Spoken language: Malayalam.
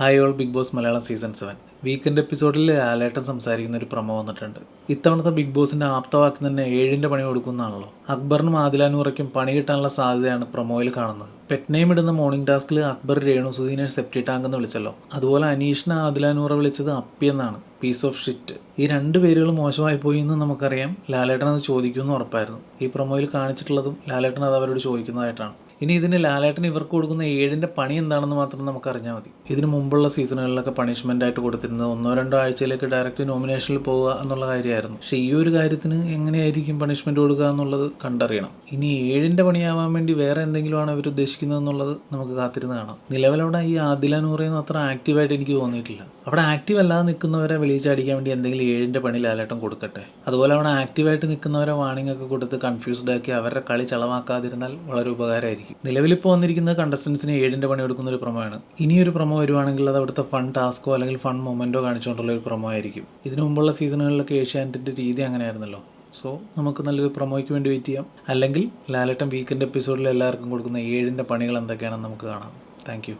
Hi all big boss Malayalam season seven weekend എപ്പിസോഡിൽ ലാലേട്ടൻ സംസാരിക്കുന്ന ഒരു പ്രമോ വന്നിട്ടുണ്ട്. ഇത്തവണത്തെ ബിഗ് ബോസിന്റെ ആപ്തവാക്കി തന്നെ ഏഴിന്റെ പണി കൊടുക്കുന്നതാണല്ലോ അക്ബറിനും ആദിലാനൂറയ്ക്കും പണി കിട്ടാനുള്ള സാധ്യതയാണ് പ്രൊമോയിൽ കാണുന്നത്. പെറ്റ് നെയിം ഇടുന്ന മോർണിംഗ് ടാസ്കിൽ അക്ബർ രേണുസുദീനെ സെപ്റ്റി ടാങ്ക് എന്ന് വിളിച്ചല്ലോ. അതുപോലെ അനീഷിനെ ആദിലാനൂറ വിളിച്ചത് അപ്പി എന്നാണ്. പീസ് ഓഫ് ഷിറ്റ് ഈ രണ്ട് പേരുകൾ മോശമായി പോയി എന്ന് നമുക്കറിയാം. ലാലേട്ടൻ അത് ചോദിക്കുമെന്ന് ഉറപ്പായിരുന്നു. ഈ പ്രൊമോയിൽ കാണിച്ചിട്ടുള്ളതും ലാലേട്ടൻ അത് അവരോട് ചോദിക്കുന്നതായിട്ടാണ്. ഇനി ഇതിന് ലാലേട്ടൻ ഇവർക്ക് കൊടുക്കുന്ന ഏഴിന്റെ പണി എന്താണെന്ന് മാത്രം നമുക്ക് അറിഞ്ഞാൽ മതി. ഇതിന് മുമ്പുള്ള സീസണുകളിലൊക്കെ പണിഷ്മെന്റ് ആയിട്ട് കൊടുത്തിരുന്നത് ഒന്നോ രണ്ടോ ആഴ്ചയിലേക്ക് ഡയറക്റ്റ് നോമിനേഷനിൽ പോവുക എന്നുള്ള കാര്യമായിരുന്നു. പക്ഷേ ഈ ഒരു കാര്യത്തിന് എങ്ങനെയായിരിക്കും പണിഷ്മെന്റ് കൊടുക്കുക എന്നുള്ളത് കണ്ടറിയണം. ഇനി ഏഴിന്റെ പണിയാവാൻ വേണ്ടി വേറെ എന്തെങ്കിലുമാണ് അവർ ഉദ്ദേശിക്കുന്നത് എന്നുള്ളത് നമുക്ക് കാത്തിരുന്ന് കാണാം. നിലവിലവിടെ ഈ ആദില നൂറയൊന്നും അത്ര ആക്റ്റീവായിട്ട് എനിക്ക് തോന്നിയിട്ടില്ല. അവിടെ ആക്റ്റീവ് അല്ലാതെ നിൽക്കുന്നവരെ വെളിയിച്ചടിക്കാൻ വേണ്ടി എന്തെങ്കിലും ഏഴിന്റെ പണി ലാലേട്ടൻ കൊടുക്കട്ടെ? അതുപോലെ അവിടെ ആക്റ്റീവായിട്ട് നിൽക്കുന്നവരെ വാണിംഗ് ഒക്കെ കൊടുത്ത് കൺഫ്യൂസ്ഡ് ആക്കി അവരുടെ കളി ചളവാക്കാതിരുന്നാൽ വളരെ ഉപകാരമായിരിക്കും. നിലവിലിപ്പോൾ വന്നിരിക്കുന്ന കണ്ടസ്റ്റൻസിന് ഏഴിന്റെ പണി കൊടുക്കുന്ന ഒരു പ്രൊമോയാണ് ഇനിയൊരു പ്രൊമോ വരുവാണെങ്കിൽ അത് അവിടുത്തെ ഫൺ ടാസ്കോ അല്ലെങ്കിൽ ഫൺ മൊമെന്റോ കാണിച്ചുകൊണ്ടുള്ള ഒരു പ്രൊമോ ആയിരിക്കും. ഇതിനു മുമ്പുള്ള സീസണുകളിലൊക്കെ ഏഷ്യാനെറ്റിന്റെ രീതി അങ്ങനെയായിരുന്നല്ലോ. സോ നമുക്ക് നല്ലൊരു പ്രൊമോയ്ക്ക് വേണ്ടി വെയിറ്റ് ചെയ്യാം. അല്ലെങ്കിൽ ലാലട്ടം വീക്കെൻഡ് എപ്പിസോഡിൽ എല്ലാവർക്കും കൊടുക്കുന്ന ഏഴിന്റെ പണികൾ എന്തൊക്കെയാണെന്ന് നമുക്ക് കാണാം. താങ്ക്